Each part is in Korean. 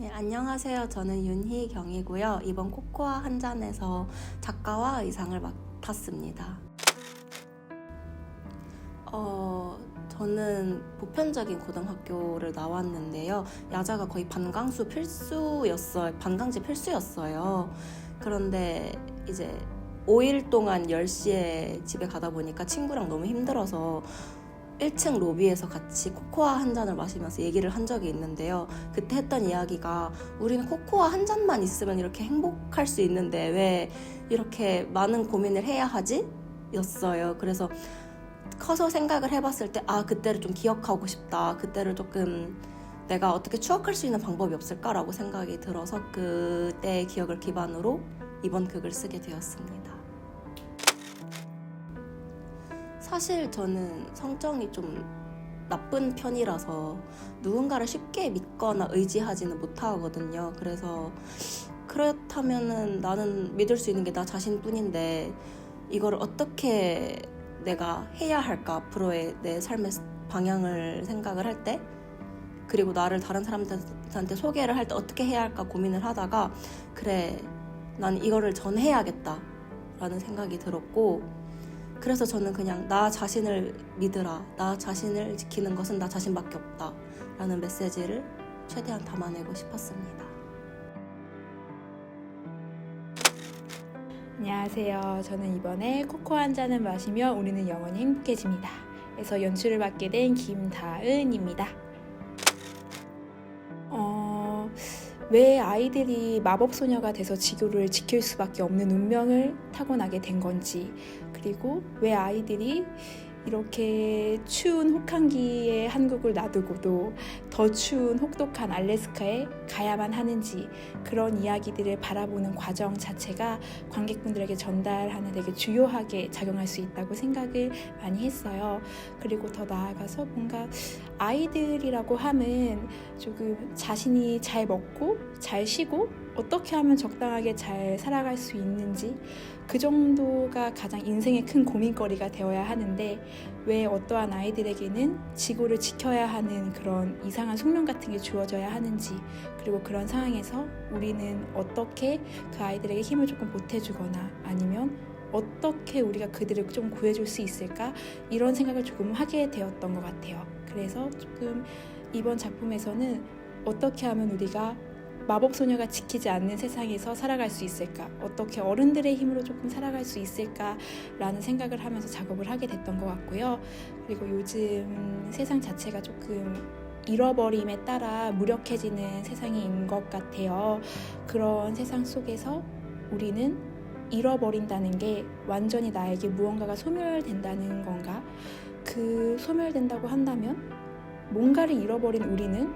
네, 안녕하세요. 저는 윤희경이고요. 이번 코코아 한 잔에서 작가와 의상을 맡았습니다. 어, 저는 보편적인 고등학교를 나왔는데요. 야자가 거의 반강수 필수였어요. 반강제 필수였어요. 그런데 이제 5일 동안 10시에 집에 가다 보니까 친구랑 너무 힘들어서 1층 로비에서 같이 코코아 한 잔을 마시면서 얘기를 한 적이 있는데요. 그때 했던 이야기가 우리는 코코아 한 잔만 있으면 이렇게 행복할 수 있는데 왜 이렇게 많은 고민을 해야 하지? 였어요. 그래서 커서 생각을 해봤을 때, 아, 그때를 좀 기억하고 싶다. 그때를 조금 내가 어떻게 추억할 수 있는 방법이 없을까라고 생각이 들어서 그때의 기억을 기반으로 이번 극을 쓰게 되었습니다. 사실 저는 성정이 좀 나쁜 편이라서 누군가를 쉽게 믿거나 의지하지는 못하거든요. 그래서 그렇다면은 나는 믿을 수 있는 게 나 자신뿐인데 이걸 어떻게 내가 해야 할까 앞으로의 내 삶의 방향을 생각을 할 때 그리고 나를 다른 사람들한테 소개를 할 때 어떻게 해야 할까 고민을 하다가 그래 난 이거를 전해야겠다 라는 생각이 들었고 그래서 저는 그냥 나 자신을 믿으라 나 자신을 지키는 것은 나 자신밖에 없다 라는 메시지를 최대한 담아내고 싶었습니다 안녕하세요. 저는 이번에 코코 한 잔을 마시며 우리는 영원히 행복해집니다. 에서 연출을 맡게 된 김다은입니다. 어, 왜 아이들이 마법 소녀가 돼서 지구를 지킬 수밖에 없는 운명을 타고나게 된 건지, 그리고 왜 아이들이 이렇게 추운 혹한기에 한국을 놔두고도 더 추운 혹독한 알래스카에 가야만 하는지 그런 이야기들을 바라보는 과정 자체가 관객분들에게 전달하는 되게 주요하게 작용할 수 있다고 생각을 많이 했어요. 그리고 더 나아가서 뭔가 아이들이라고 함은 조금 자신이 잘 먹고 잘 쉬고 어떻게 하면 적당하게 잘 살아갈 수 있는지 그 정도가 가장 인생의 큰 고민거리가 되어야 하는데 왜 어떠한 아이들에게는 지구를 지켜야 하는 그런 이상한 숙명 같은 게 주어져야 하는지 그리고 그런 상황에서 우리는 어떻게 그 아이들에게 힘을 조금 보태주거나 아니면 어떻게 우리가 그들을 좀 구해줄 수 있을까 이런 생각을 조금 하게 되었던 것 같아요. 그래서 조금 이번 작품에서는 어떻게 하면 우리가 마법 소녀가 지키지 않는 세상에서 살아갈 수 있을까? 어떻게 어른들의 힘으로 조금 살아갈 수 있을까라는 생각을 하면서 작업을 하게 됐던 것 같고요. 그리고 요즘 세상 자체가 조금 잃어버림에 따라 무력해지는 세상인 것 같아요. 그런 세상 속에서 우리는 잃어버린다는 게 완전히 나에게 무언가가 소멸된다는 건가? 그 소멸된다고 한다면 뭔가를 잃어버린 우리는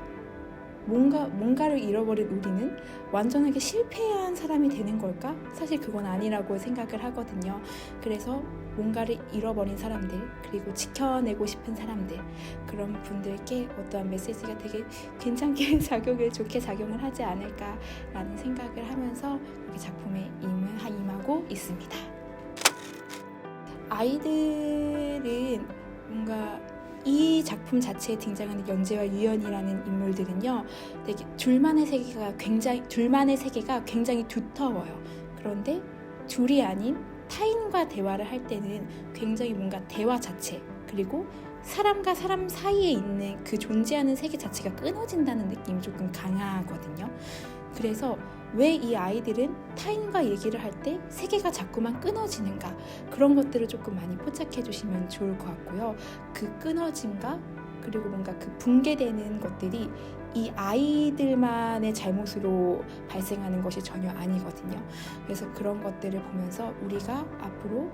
뭔가 뭔가를 잃어버린 우리는 완전하게 실패한 사람이 되는 걸까? 사실 그건 아니라고 생각을 하거든요. 그래서 뭔가를 잃어버린 사람들 그리고 지켜내고 싶은 사람들 그런 분들께 어떠한 메시지가 되게 괜찮게 작용을 좋게 작용을 하지 않을까라는 생각을 하면서 이렇게 작품에 임 하고 있습니다. 아이들은 뭔가 이 작품 자체에 등장하는 연재와 유연이라는 인물들은요, 되게 둘만의 세계가 굉장히 둘만의 세계가 굉장히 두터워요. 그런데 둘이 아닌 타인과 대화를 할 때는 굉장히 뭔가 대화 자체 그리고 사람과 사람 사이에 있는 그 존재하는 세계 자체가 끊어진다는 느낌이 조금 강하거든요. 그래서 왜 이 아이들은 타인과 얘기를 할 때 세계가 자꾸만 끊어지는가 그런 것들을 조금 많이 포착해 주시면 좋을 것 같고요. 그 끊어짐과 그리고 뭔가 그 붕괴되는 것들이 이 아이들만의 잘못으로 발생하는 것이 전혀 아니거든요. 그래서 그런 것들을 보면서 우리가 앞으로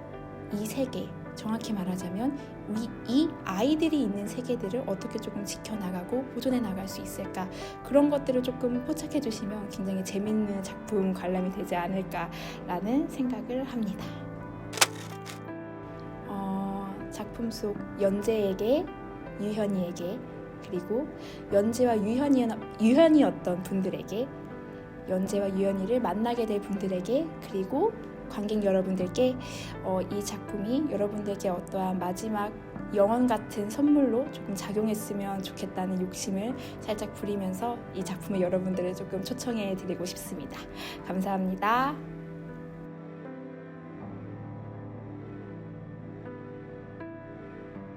이 세계, 정확히 말하자면 이, 이 아이들이 있는 세계들을 어떻게 조금 지켜나가고 보존해 나갈 수 있을까 그런 것들을 조금 포착해 주시면 굉장히 재밌는 작품 관람이 되지 않을까라는 생각을 합니다. 어, 작품 속 연재에게 유현이에게 그리고 연재와 유현이, 유현이었던 분들에게 연재와 유현이를 만나게 될 분들에게 그리고 관객 여러분들께 어, 이 작품이 여러분들께 어떠한 마지막 영원 같은 선물로 조금 작용했으면 좋겠다는 욕심을 살짝 부리면서 이 작품에 여러분들을 조금 초청해 드리고 싶습니다. 감사합니다.